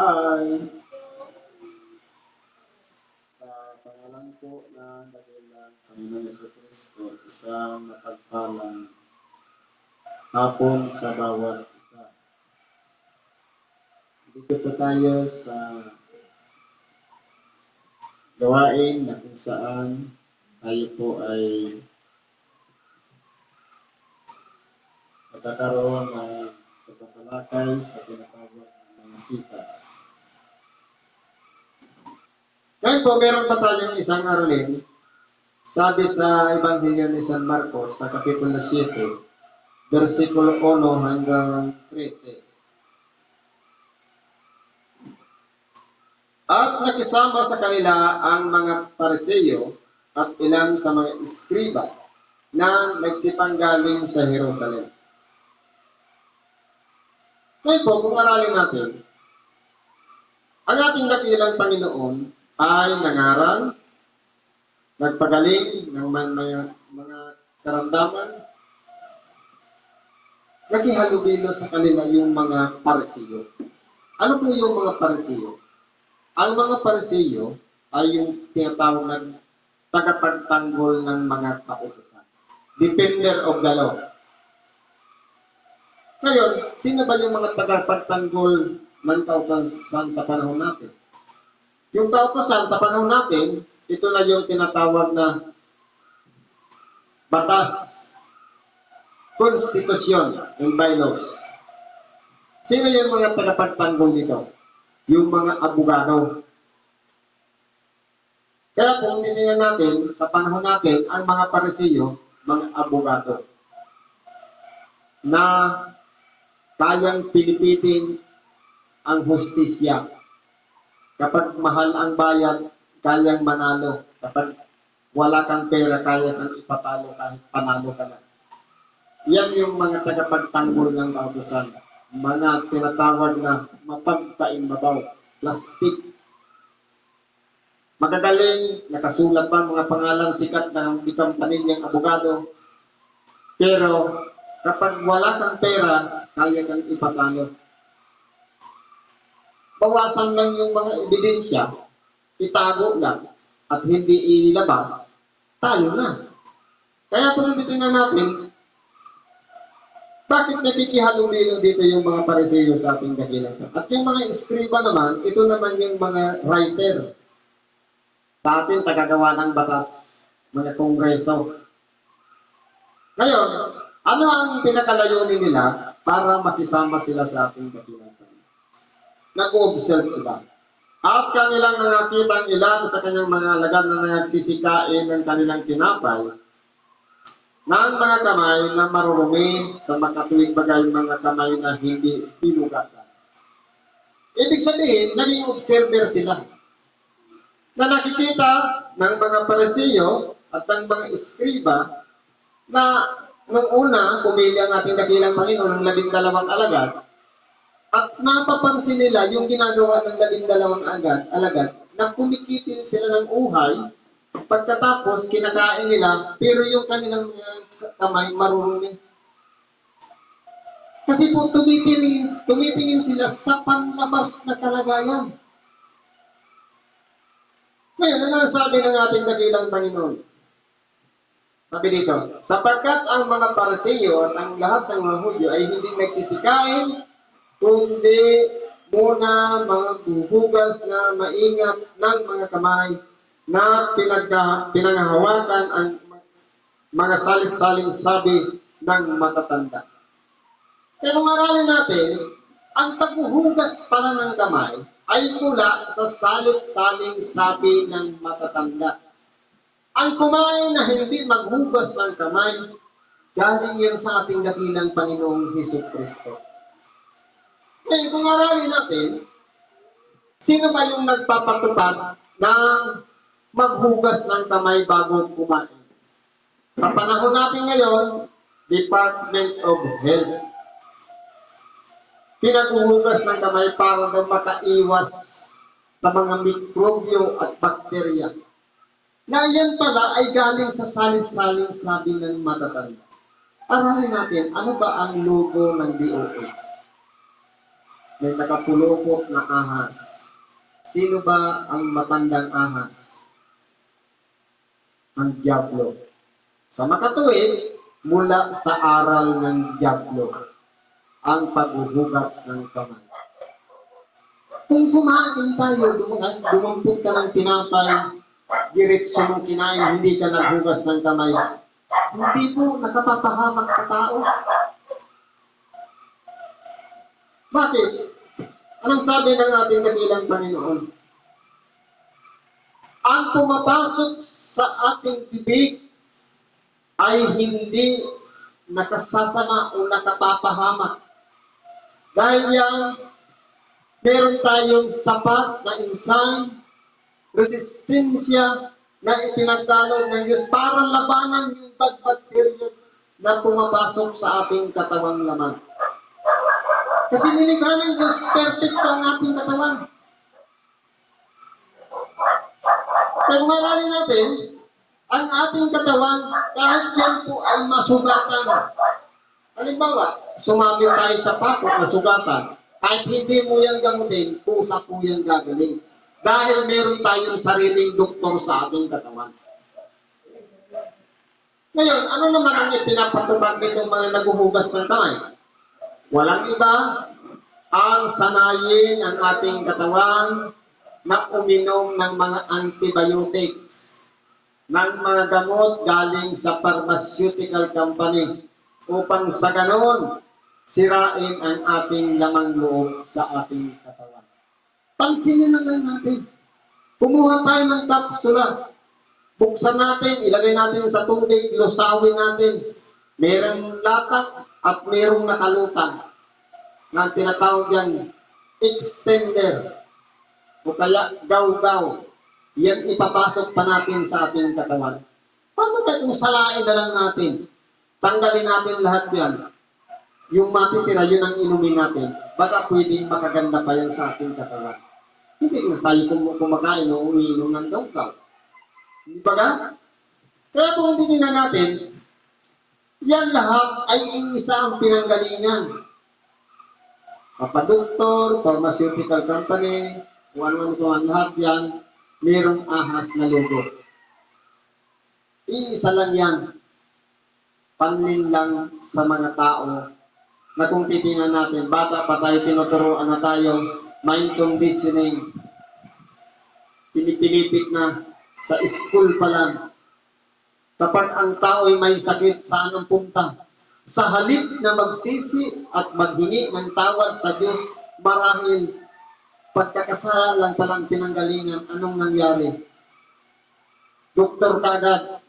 Hi! Sa pangalan po ng dakilang Panginoon Yeso Cristo, isang napagpalang hapon sa bawat isa. Dito po tayo sa gawain na kung saan tayo po ay magkakaroon ng pagkakalakay sa tinatawag ng mga sita. Ngayon po, meron pa tayong isang aralin. Sabi sa Ebanghelyo ni San Marcos, sa Kapitulo 7, versikulo 1 hanggang 13. At nakisama sa kanila ang mga pariseyo at ilan sa mga iskriba na nagsipanggaling sa Jerusalem. Ngayon po, kung aralin natin, ang ating dakilang Panginoon ay nangaral, nagpagaling ng mga, mga, karamdaman, nakihalubilo sa kanila yung mga parisiyo. Ano po yung mga parisiyo? Ang mga parisiyo ay yung tinatawag na tagapagtanggol ng mga kautusan. Defender of the law. Ngayon, sino ba yung mga tagapagtanggol ng kautusan sa panahon natin? Yung kautusan sa panahon natin, ito na yung tinatawag na batas, konstitusyon, and bylaws. Sino yung mga tagapagtanggol nito? Yung mga abogado. Kaya kung titingnan natin, sa panahon natin, ang mga parisiyo, mga abogado, na kayang pilipitin ang hustisya. Kapag mahal ang bayad, kayang manalo. Kapag wala kang pera, kaya kang ipatalo kahit panalo ka na. Yan yung mga tagapagtanggol ng kautusan. Mga tinatawag na mapagpaimbabaw, plastic. Magagaling, nakasulat pa mga pangalan sikat ng isang pamilyang abogado. Pero kapag wala kang pera, kaya kang ipatalo. Bawasan lang yung mga ebidensya, itago lang, at hindi ilabas, tayo na. Kaya kung titingnan natin, bakit nakikihalumilo dito yung mga pariseyo sa ating dakilang? At yung mga iskriba naman, ito naman yung mga writer. Sa atin, tagagawa ng batas, mga kongreso. Ngayon, ano ang pinakalayunin nila para makisama sila sa ating dakilang? Nag-observe sila. At kanilang nakakita ang ilan sa kanyang mga alagad na nagsisikain ng kanilang tinapay ng mga kamay na marurumi sa makatuwing bagay mga kamay na hindi pinugatan. Ibig sabihin, naging observer sila na nakikita ng mga parisiyo at ng mga iskriba na nung una, pumili ang ating dakilang Panginoon ng labing dalawang alagad at napapansin nila yung ginagawa ng labing dalawang agad, alagad na kumikitin sila ng uhay pagkatapos kinakain nila pero yung kanilang kamay marurumi. Kasi po tumitingin, tumitingin sila sa panlabas na kalagayan. Ngayon, ano ang sabi ng ating dakilang Panginoon? Sabi dito, sapagkat ang mga parasiyo at ang lahat ng mga Hudyo ay hindi nagsisikain, kundi muna mga buhugas na maingat ng mga kamay na pinagka, pinangahawakan ang mga saling-saling sabi ng matatanda. Pero marami natin, ang paghuhugas pala ng kamay ay mula sa salit-saling sabi ng matatanda. Ang kumain na hindi maghugas ng kamay, galing yan sa ating dakilang Panginoong Hesus Kristo. Ngayon, kung aralin natin, sino ba yung nagpapatupad ng maghugas ng kamay bago kumain? Sa panahon natin ngayon, Department of Health. Pinaghuhugas ng kamay para daw makaiwas sa mga mikrobyo at bakterya. Na yan pala ay galing sa salis-saling sabi ng matatanda. Aralin natin, ano ba ang logo ng DOH? May nakapulupot na ahas. Sino ba ang matandang ahas? Ang Diablo. Sa makatuwid, mula sa aral ng Diablo, ang paghuhugas ng kamay. Kung kumain tayo, dum- dumampot ka ng tinapay, diretso mong kinain, hindi ka naghugas ng kamay, hindi po nakapapahamak sa tao. Bakit? Anong sabi ng ating dakilang Panginoon? Ang pumapasok sa ating bibig ay hindi nakasasama o nakapapahamak. Dahil yan, meron tayong sapat na insan, resistensya na itinagdalo ng Diyos para labanan yung bad na pumapasok sa ating katawang laman. Kasi nilikha ng Diyos, perfect ang ating katawan. Kung aralin natin, ang ating katawan, kahit yan po ay masugatan. Halimbawa, sumabit tayo sa pako na sugatan, kahit hindi mo yan gamutin, pusa po yan gagaling. Dahil meron tayong sariling doktor sa ating katawan. Ngayon, ano naman ang ipinapatubag nitong mga naguhugas ng kamay? Walang iba ang sanayin ang ating katawan na uminom ng mga antibiotic ng mga gamot galing sa pharmaceutical company upang sa ganon sirain ang ating lamang loob sa ating katawan. Pansinin lang natin. Kumuha tayo ng kapsula. Buksan natin, ilagay natin sa tubig, lusawin natin. Merong latak at merong nakalutang na tinatawag yan extender o kaya gaw-gaw. Yan ipapasok pa natin sa ating katawan. Paano kaya kung salain na lang natin? Tanggalin natin lahat yan. Yung matitira, yun ang inumin natin. Baka pwedeng makaganda pa yan sa ating katawan. Hindi kung tayo kum- kumakain o umiinom ng gaw-gaw. Hindi ba ga? Kaya kung titingnan natin, yan lahat ay isa ang pinanggalingan. Papadoktor, pharmaceutical company, kung ano-ano ito ang lahat yan, mayroong ahas na logo. Iisa lang yan. Panlin lang sa mga tao na kung titingnan natin, bata pa tayo, tinuturoan na tayo, mind conditioning, pinipilipit na sa school pa lang. Kapag ang tao ay may sakit, saan ang punta? Sa halip na magsisi at maghingi ng tawad sa Diyos, marahil pagkakasalan pa lang pinanggalingan, anong nangyari? Doktor kagad.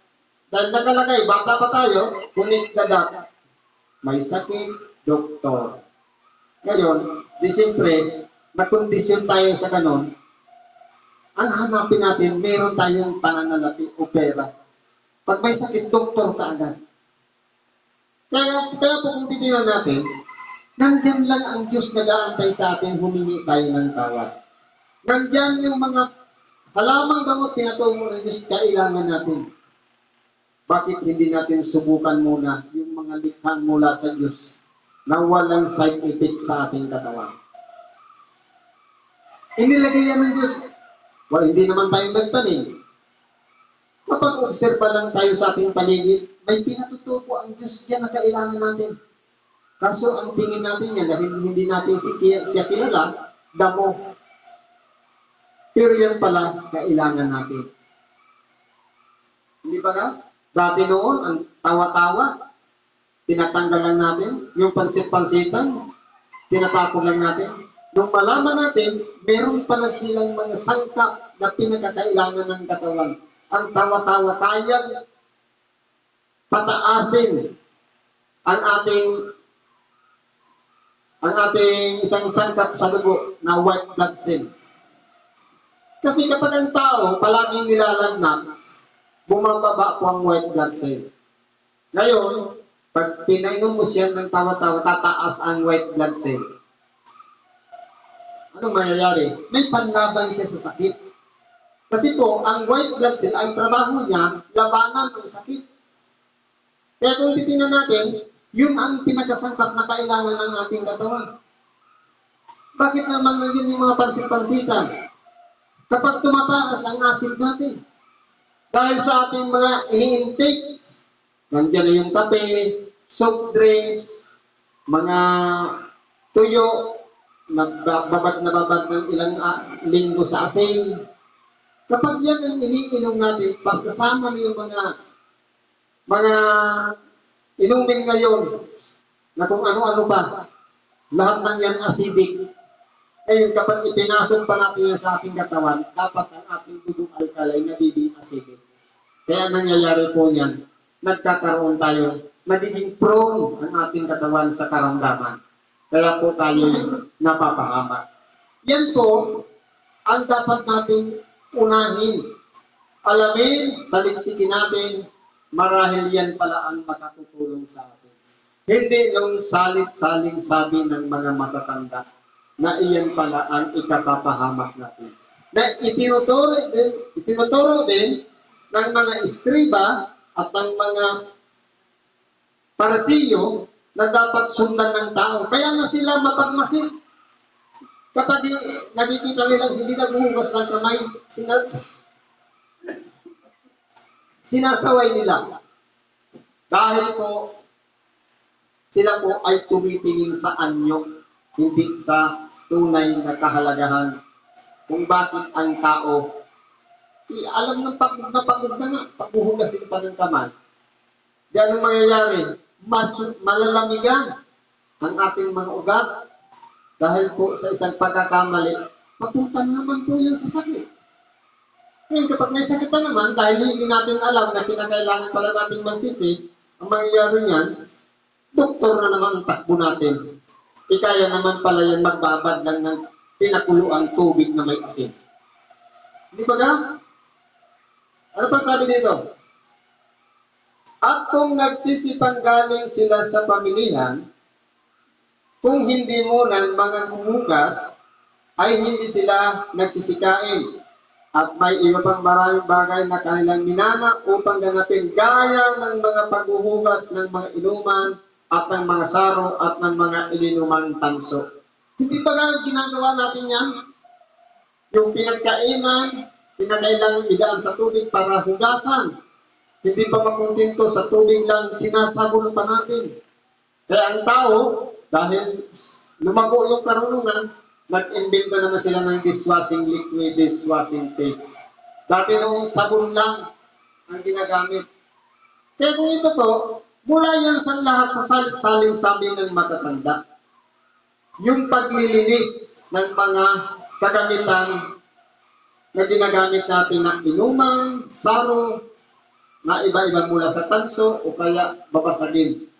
Dahil nakalagay, bata pa tayo, kulit kagad. May sakit, doktor. Ngayon, di siyempre, nakondisyon tayo sa ganon, ang hanapin natin, meron tayong pananalapi o pera. Pag may sakit, doktor ka agad. Kaya, kaya po kung titingnan natin, nandyan lang ang Diyos nag-aantay sa atin, humingi tayo ng tawad. Nandyan yung mga halamang gamot tinatawag ng Diyos, kailangan natin. Bakit hindi natin subukan muna yung mga likhang mula sa Diyos na walang side effect sa ating katawan? Inilagay yan ng Diyos. Well, hindi naman tayo nagtanim. Kapag observa lang tayo sa ating paligid, may pinatutupo ang Diyos diyan na kailangan natin. Kaso ang tingin natin yan, dahil hindi natin si siya kilala, damo. Pero yan pala, kailangan natin. Hindi ba na? Dati noon, ang tawa-tawa, tinatanggal lang natin. Yung pansit-pansitan, tinatapon lang natin. Nung malaman natin, meron pala silang mga sangkap na pinagkakailangan ng katawan. Ang tawa-tawa kaya pataasin ang ating ang ating isang sangkap sa dugo na white blood cell. Kasi kapag ang tao palaging nilalagnat, bumababa po ang white blood cell. Ngayon, pag pinainom mo siya ng tawa-tawa, tataas ang white blood cell. Anong mangyayari? May panlaban siya sa sakit. Kasi po, ang white blood cell, ang trabaho niya, labanan ng sakit. Kaya kung titingnan natin, yun ang pinakasangkap na kailangan ng ating katawan. Bakit naman ngayon yung mga pansit-pansitan? Kapag tumataas ang acid natin, dahil sa ating mga ini-intake, nandiyan na yung kape, soft drinks, mga tuyo, nagbabad na babad ng ilang ah, linggo sa ating. Kapag yan ang iniinom natin, pagkasama yung mga mga inumin ngayon na kung ano-ano pa, lahat ng yan acidic. Ngayon, kapag ipinasok pa natin yan sa ating katawan, dapat ang ating dugong alkalay nagiging acidic. Kaya nangyayari po yan, nagkakaroon tayo, nagiging prone ang ating katawan sa karamdaman. Kaya po tayo napapahama. Yan po ang dapat nating unahin. Alamin, baliksikin natin, marahil yan pala ang makatutulong sa atin. Hindi nung salit-saling sabi ng mga matatanda na iyan pala ang ikapapahamak natin. Na itinuturo din, itinuturo din ng mga iskriba at ng mga partiyo na dapat sundan ng tao. Kaya nga sila mapagmasid. Kapag nakikita nilang hindi naghuhugas ng kamay, sina- sinasaway nila. Dahil po, sila po ay tumitingin sa anyo, hindi sa tunay na kahalagahan kung bakit ang tao eh, alam ng pagod na pagod na nga, paghuhugasin pa ng kamay. Ang mangyayari, mas malalamigan ang ating mga ugat dahil po sa isang pagkakamali, papunta naman po yan sa sakit. Ngayon, kapag may sakit na naman, dahil hindi natin alam na kinakailangan pala natin magsisi, ang mangyayari niyan, doktor na naman ang takbo natin. Ikaya naman pala yan magbabad lang ng pinakuluang tubig na may asin. Hindi ba ga? Ano pa sabi dito? At kung nagsisipanggaling sila sa pamilihan, kung hindi mo ng mga humugas, ay hindi sila nagsisikain. At may iba pang maraming bagay na kanilang minana upang ganapin gaya ng mga paghuhugas ng mga inuman at ng mga saro at ng mga ininuman tanso. Hindi ba nga ginagawa natin yan? Yung pinagkainan, pinagailangan idaan sa tubig para hugasan. Hindi pa makontento sa tubig lang sinasabon pa natin. Kaya ang tao, dahil lumago yung karunungan, nag-invento naman sila ng dishwashing liquid, dishwashing tape. Dati nung sabon lang ang ginagamit. Kaya kung ito po, mula yan sa lahat sa saling sabi ng matatanda. Yung paglilinis ng mga kagamitan na ginagamit natin na inuman, saro, na iba-iba mula sa tanso o kaya babasagin.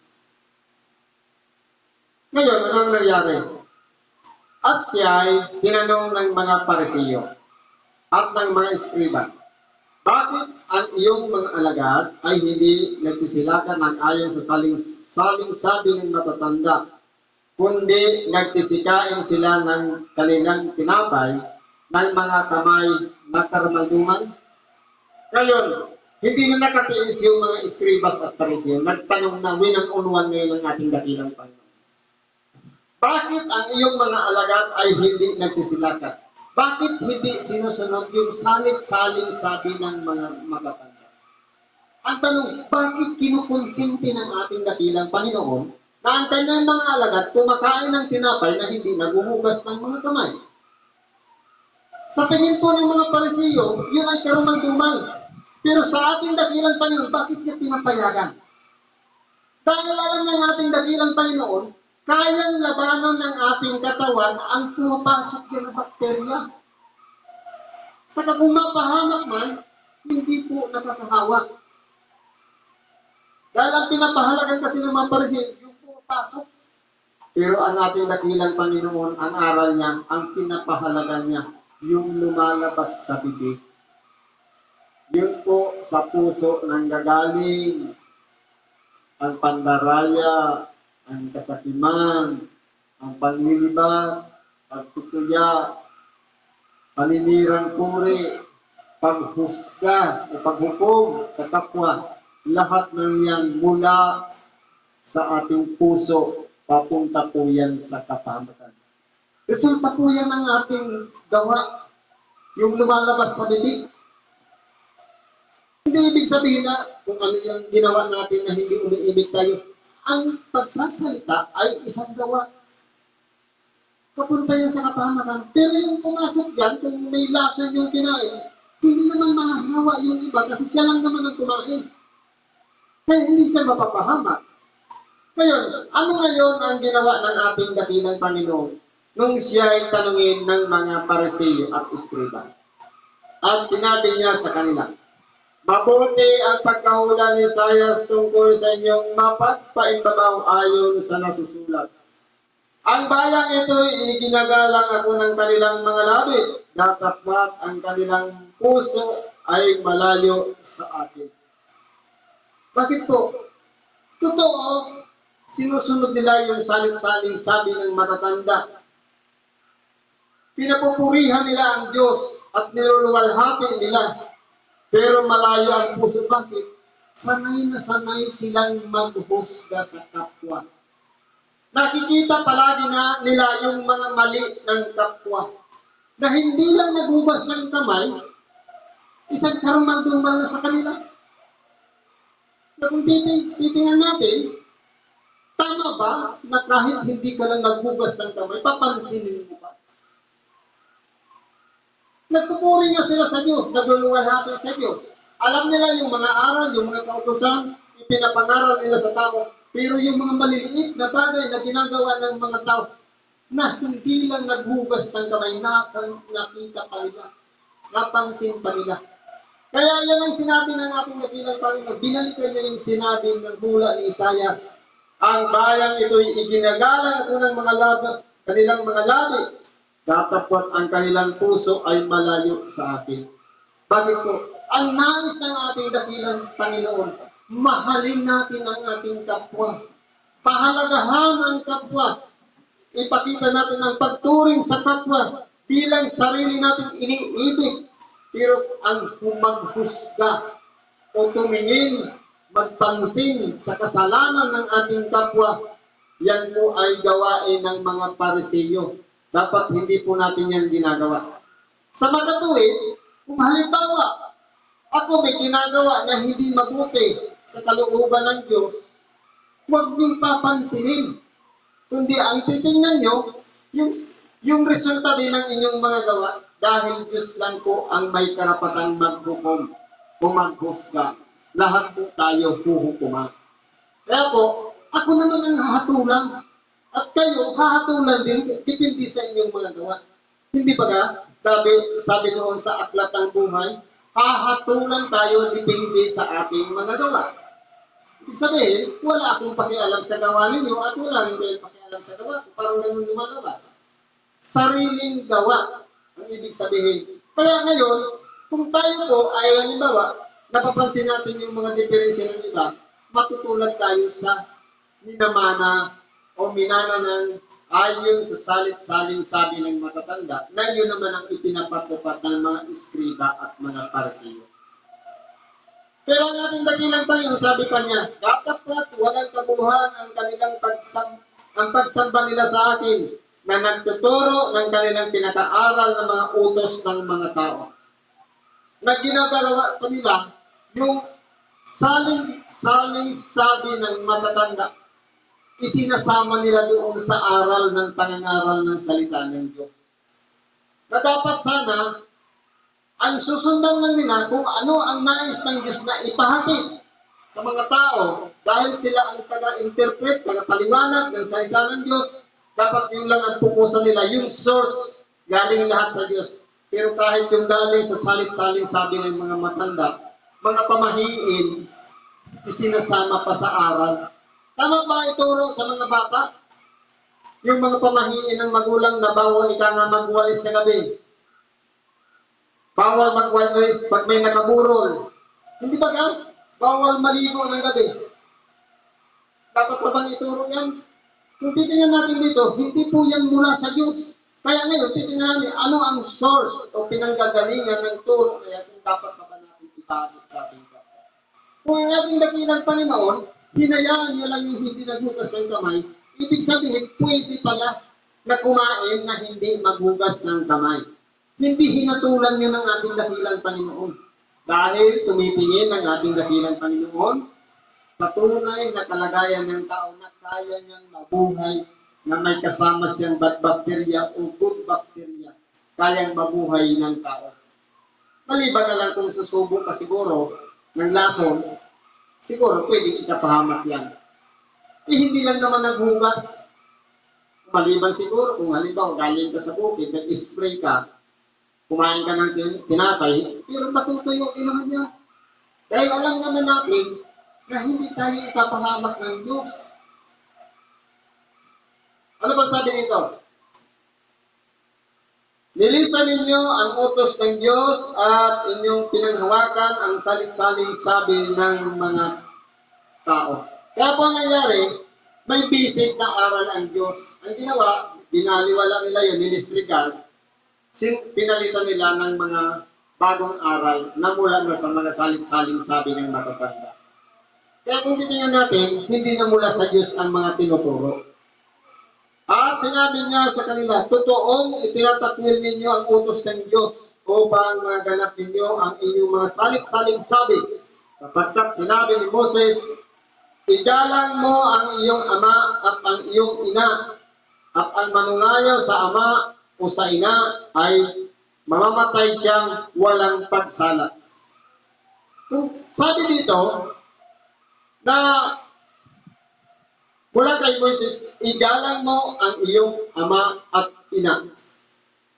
Ngayon, ano ang nangyari? At siya ay tinanong ng mga parisiyo at ng mga eskriba, bakit ang iyong mga alagad ay hindi nagsisilakan ng ayon sa saling, saling sabi ng matatanda, kundi nagsisikain sila ng kanilang tinapay ng mga kamay na karmalduman? Ngayon, hindi na nakatiis yung mga eskribas at parisyo. Nagtanong na winang unuan ngayon ng ating dakilang Panginoon. Bakit ang iyong mga alagad ay hindi nagsisilakat? Bakit hindi sinusunod yung salit-saling sabi ng mga matatanda? Ang tanong, bakit kinukonsinti ng ating dakilang Panginoon na ang kanyang mga alagad kumakain ng tinapay na hindi naguhugas ng mga kamay? Sa tingin po ng mga parisiyo, yun ay karuman-duman. Pero sa ating dakilang Panginoon, bakit niya pinapayagan? Dahil alam ng ating dakilang Panginoon, kayang labanan ng ating katawan ang pumapasok na bakterya. Saka kung mapahamak man, hindi po nakakahawak. Dahil ang pinapahalagan kasi ng mga parisiyo, yung pumapasok. Pero ang ating dakilang Panginoon, ang aral niya, ang pinapahalagan niya, yung lumalabas sa bibig. Yun po sa puso ng gagaling ang pandaraya, ang kasakiman, ang panlilibat, pagtutuya, paninirang puri, paghusga o paghukom sa kapwa, lahat ng yan mula sa ating puso, papunta po yan sa kapamakan. Resulta po yan ng ating gawa, yung lumalabas sa bibig. Hindi ibig sabihin na kung ano yung ginawa natin na hindi umiibig tayo. Ang pagsasalita ay isang gawa. Papunta yan sa kapahamakan. Pero yung pumasok dyan, kung may lasa yung kinain, hindi naman mahahawa yung iba kasi siya lang naman ang kumain. Kaya hindi siya mapapahamak. Ngayon, ano ngayon ang ginawa ng ating dakilang Panginoon nung siya ay tanungin ng mga pareseyo at iskriba? At sinabi niya sa kanila, Mabuti ang pagkahula ni Isaiah tungkol sa inyong mapagpaimbabaw ayon sa nasusulat. Ang bayang ito iginagalang ako ng kanilang mga labi, datapwat ang kanilang puso ay malayo sa akin. Bakit po? Totoo, sinusunod nila yung salit-saling sabi ng matatanda. Pinapupurihan nila ang Diyos at niluluwalhati nila. Pero malayo ang puso. Bakit? Sanay na sanay silang maghusga sa kapwa. Nakikita palagi na nila yung mga mali ng kapwa. Na hindi lang nagugas ng kamay, isang karumal-dumal na sa kanila. Na kung titing, titingnan natin, tama ba na kahit hindi ka lang naghugas ng kamay, papansinin mo? Nagpupuri nga sila sa Diyos, nagluluwalhati sa Diyos. Alam nila yung mga aral, yung mga kautosan, ipinapangaral nila sa tao. Pero yung mga maliliit na bagay na ginagawa ng mga tao, na hindi lang naghugas ng kamay, nakang nakita pa nila, napansin pa nila. Kaya yan ang sinabi ng ating nabilang Panginoon. Binalikan niya yung sinabi ng hula ni Isaiah. Ang bayang ito'y iginagalang ng mga labi, kanilang mga labi, datapot ang kanilang puso ay malayo sa akin. Bakit po? Ang nais ng ating dakilang Panginoon, mahalin natin ang ating kapwa. Pahalagahan ang kapwa. Ipakita natin ang pagturing sa kapwa bilang sarili natin iniibig. Pero ang maghusga o tumingin, magpansin sa kasalanan ng ating kapwa, yan po ay gawain ng mga pariseyo. Dapat hindi po natin yan ginagawa. Sa magatuwid, kung halimbawa, ako may ginagawa na hindi mabuti sa kalooban ng Diyos, huwag niyong papansinin. Kundi ang titingnan nyo, yung, yung resulta din ng inyong mga gawa, dahil Diyos lang po ang may karapatan maghukom o maghusga. Lahat po tayo huhukuman. Kaya po, ako naman ang hahatulan. At kayo, hahatulan din, depende sa inyong mga gawa. Hindi ba ka? Sabi, sabi noon sa aklat ng buhay, hahatulan tayo depende sa ating mga gawa. Ibig sabihin, wala akong pakialam sa gawa ninyo at wala rin kayo pakialam sa gawa. Parang ganun yung mga gawa. Sariling gawa ang ibig sabihin. Kaya ngayon, kung tayo po ay halimbawa, napapansin natin yung mga diferensya ng iba, matutulad tayo sa minamana o minana ng ayon sa salit-saling sabi ng matatanda na yun naman ang ipinapatupad ng mga iskriba at mga partiyo. Pero ang ating dakilang Panginoon, sabi pa niya, dapat at walang kabuhan ang kanilang pagsam, ang pagsamba nila sa akin na nagtuturo ng kanilang pinakaaral ng mga utos ng mga tao. Na ginagawa pa nila yung saling, saling sabi ng matatanda, isinasama nila doon sa aral ng pangangaral ng salita ng Diyos. Na dapat sana, ang susundan lang nila kung ano ang nais ng Diyos na ipahati sa mga tao dahil sila ang taga-interpret, taga-paliwanag ng salita ng Diyos, dapat yun lang ang pupusan nila, yung source, galing lahat sa Diyos. Pero kahit yung galing sa salit-saling sabi ng mga matanda, mga pamahiin, isinasama pa sa aral. Tama ba ituro sa mga bata? Yung mga pamahiin ng magulang na bawal ika nga magwalis sa gabi. Bawal magwalis pag may nakaburol. Hindi ba ka? Bawal maligo ng gabi. Dapat pa bang ituro yan? Kung titingnan natin dito, hindi po yan mula sa Diyos. Kaya ngayon, titingnan natin ano ang source o pinanggagalingan ng turo kaya kung dapat pa ba natin itago sa ating. Kung ang ating dakilang Panginoon, hinayaan niya lang yung hindi naghugas ng kamay, ibig sabihin, pwede pala. na kumain na hindi maghugas ng kamay. Hindi hinatulan yun ng ating dakilang Panginoon. Dahil tumitingin ang ating dakilang Panginoon sa tunay na kalagayan ng tao na kaya niyang mabuhay na may kasama siyang bad bacteria o good bacteria. Kayang mabuhay ng tao. Maliban na lang kung susubok ka siguro ng lason, siguro pwede ikapahamak yan. Eh, hindi lang naman naghugas. Maliban siguro kung halimbawa galing ka sa bukid, nag-spray ka, kumain ka ng tin- tinapay, pero matutuyo din naman niya. Dahil alam naman natin na hindi tayo ipapahamak ng Diyos. Ano ba sabi nito? Nilisan ninyo ang utos ng Diyos at inyong pinanghawakan ang salit-saling sabi ng mga tao. Kaya po ang nangyari, may basic na aral ang Diyos. Ang ginawa, binaliwala nila yun, nilisregard, pinalitan nila ng mga bagong aral na mula na sa mga salit-saling sabi ng matatanda. Kaya kung titingnan natin, hindi na mula sa Diyos ang mga tinuturo. Sinabi niya sa kanila, totoong itinatakwil ninyo ang utos ng Diyos upang maganap ninyo ang inyong mga salit-saling sabi. Sapagkat sinabi ni Moses, Igalang mo ang iyong ama at ang iyong ina, at ang manungayo sa ama o sa ina ay mamamatay siyang walang pagsala. Sabi dito, na mula kay Moises, igalang mo ang iyong ama at ina.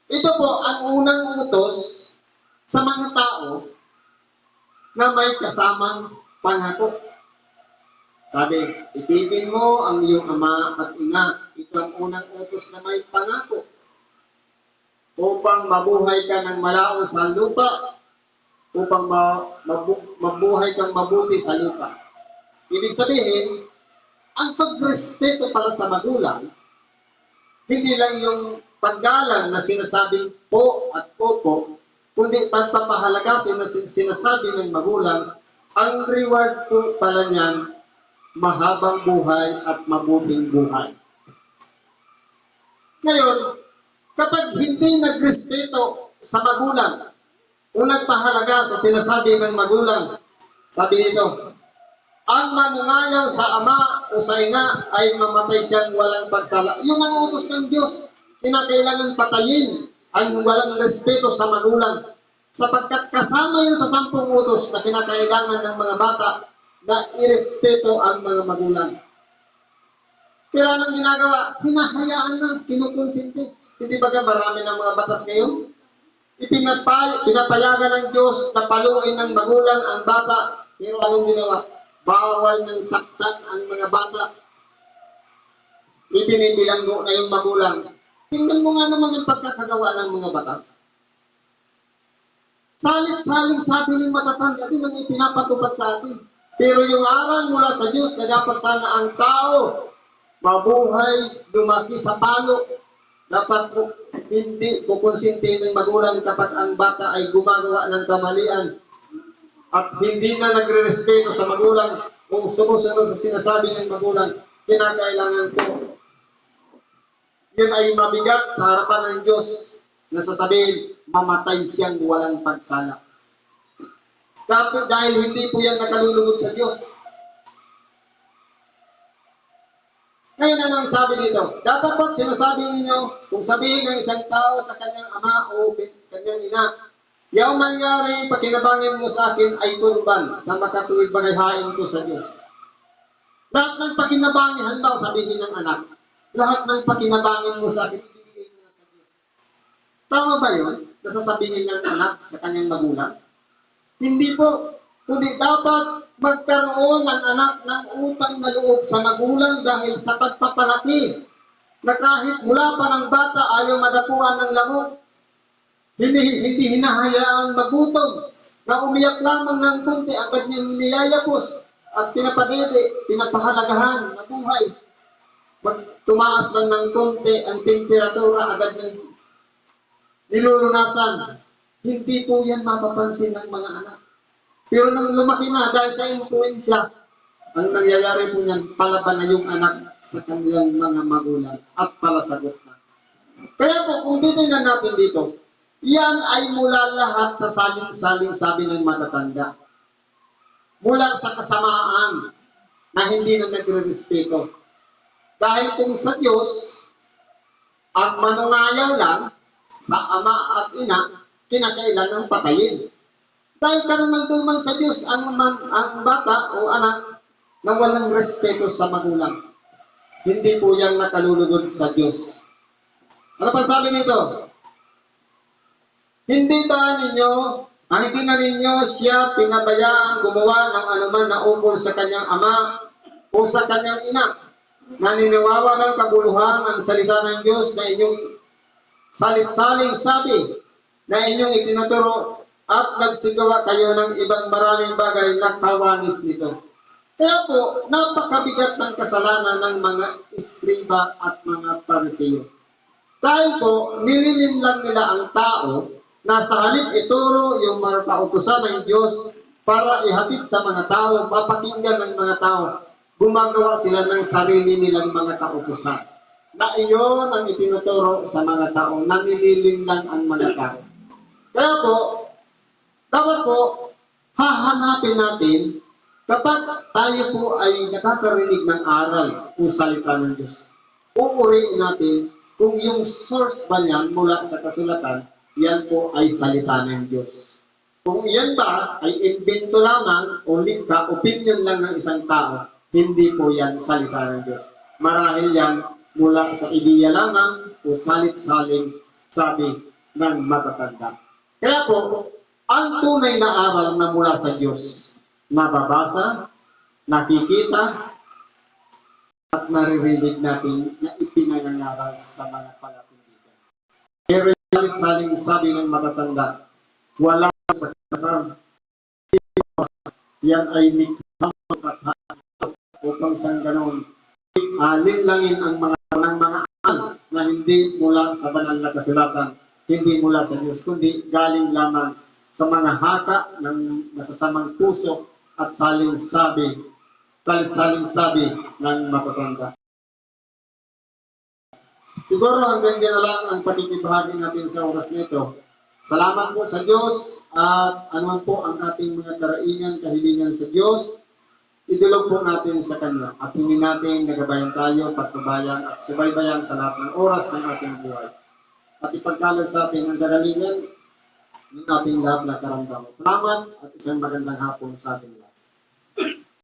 Ito po ang unang utos sa mga tao na may kasamang pangako. Sabi, isipin mo ang iyong ama at ina. Ito ang unang utos na may pangako. Upang mabuhay ka ng malaon sa lupa, upang ma- mabu- mabuhay kang mabuti sa lupa. Ibig sabihin, ang pagrespeto para sa magulang, hindi lang yung paggalang na sinasabing po at opo, kundi pagpapahalaga na sin- sinasabi ng magulang, ang reward po pala niyan, mahabang buhay at mabuting buhay. Ngayon, kapag hindi nagrespeto sa magulang, o nagpahalaga sa sinasabi ng magulang, sabi nito, ang manungayaw sa ama sa ina ay mamatay siyang walang pagsala. Yun ang utos ng Diyos. Kinakailangan patayin ang walang respeto sa magulang. Sapagkat kasama yun sa sampung utos na kinakailangan ng mga bata na irespeto ang mga magulang. Pero anong ginagawa? Hinahayaan na, kinukonsinti. Hindi ba marami ng mga batas ngayon? Ipinapay, pinapayagan ng Diyos na paluin ng magulang ang bata. Pero anong ginawa? Bawal ng saktan ang mga bata. Ipinibilanggo na yung magulang. Tingnan mo nga naman yung pagkakagawa ng mga bata. Salit-saling sabi ng matatanda, din ang ipinapatupad sa atin. Pero yung aral mula sa Diyos na dapat sana ang tao mabuhay, lumaki sa palo. Dapat hindi kukonsinti ng magulang kapag ang bata ay gumagawa ng kamalian at hindi na nagre-respeto sa magulang kung sumusunod sa sinasabi ng magulang, kinakailangan ko. Yun ay mabigat sa harapan ng Diyos na sasabihin, mamatay siyang walang pagsala. Dapat dahil hindi po yan nakalulunod sa Diyos. Ngayon ano ang sabi dito? Dapat po sinasabi ninyo, kung sabihin ng isang tao sa kanyang ama o kanyang ina, yung mangyari pakinabangin mo sa akin ay turban na makatuwid bagahain ko sa Diyos. Lahat ng pakinabangin, halimbawa sabihin ng anak, lahat ng pakinabangin mo sa akin, ibibigay mo sa Diyos. Tama ba yun? Nasasabihin ng anak sa kanyang magulang? Hindi po. Kundi dapat magkaroon ng anak ng utang na loob sa magulang dahil sa pagpapalaki na kahit mula pa ng bata ayaw madapuan ng lamok. Hindi, hindi hinahayaang magutom na umiyak lamang ng kunti agad niyang niyayapos at pinapadede, pinapahalagahan na buhay. Pag tumaas lang ng konti ang temperatura agad ng nilulunasan. Hindi po yan mapapansin ng mga anak. Pero nang lumaki na dahil sa influensya, ang nangyayari po niyan, palaban na yung anak sa kanilang mga magulang at palasagot na. Kaya po, kung titingnan natin dito, yan ay mula lahat sa saling-saling sabi ng matatanda. Mula sa kasamaan na hindi na nagre-respeto. Dahil kung sa Diyos, ang manungayaw lang sa ama at ina, kinakailangang patayin. Dahil karumal-dumal sa Diyos ang, man, ang bata o anak na walang respeto sa magulang. Hindi po yan nakalulugod sa Diyos. Ano pa sabi nito? Hindi ba ninyo, ang hindi na ninyo siya pinabayaan gumawa ng anuman na ukol sa kanyang ama o sa kanyang ina? Naniniwawa ng kabuluhan ang salita ng Diyos na inyong salit-saling sabi na inyong itinuturo at nagsigawa kayo ng ibang maraming bagay na kawanis nito. Kaya po, napakabigat ng kasalanan ng mga iskriba at mga pariseyo. Dahil po, nililim lang nila ang tao na sa ituro yung mga kautusan ng Diyos para ihatid sa mga tao, papakinggan ng mga tao. Gumagawa sila ng sarili nilang mga kautusan. Na iyon ang itinuturo sa mga tao, na nililim lang ang mga tao. Kaya po, dapat po, hahanapin natin kapag tayo po ay nakakarinig ng aral o salita ng Diyos. Uuriin natin kung yung source ba niyan mula sa kasulatan, yan po ay salita ng Diyos. Kung yan ba ay invento lamang o lika, opinion lang ng isang tao, hindi po yan salita ng Diyos. Marahil yan mula sa ideya lamang o salit-saling sabi ng matatanda. Kaya po, ang tunay na aral na mula sa Diyos, nababasa, nakikita, at naririnig natin na ipinangangaral sa mga palapindigan. Yung saling sabi ng matatanda, wala sa kasam. Yan ay miksang kathaan upang sa ganon. Alin langin ang mga ng mga al na hindi mula sa banal na kasulatan, hindi mula sa Diyos, kundi galing lamang sa mga haka ng masasamang puso at saling sabi salit-saling sabi ng matatanda. Siguro hanggang dyan lang ang pakikibahagi natin sa oras nito. Salamat po sa Diyos at anuman po ang ating mga karaingan, kahilingan sa Diyos, idulog po natin sa Kanya at hindi natin nagabayan tayo, pagpabayan at subaybayan sa lahat ng oras ng ating buhay. At ipagkalog sa atin ang kagalingan ng ating lahat na karamdaman. Salamat at isang magandang hapon sa ating.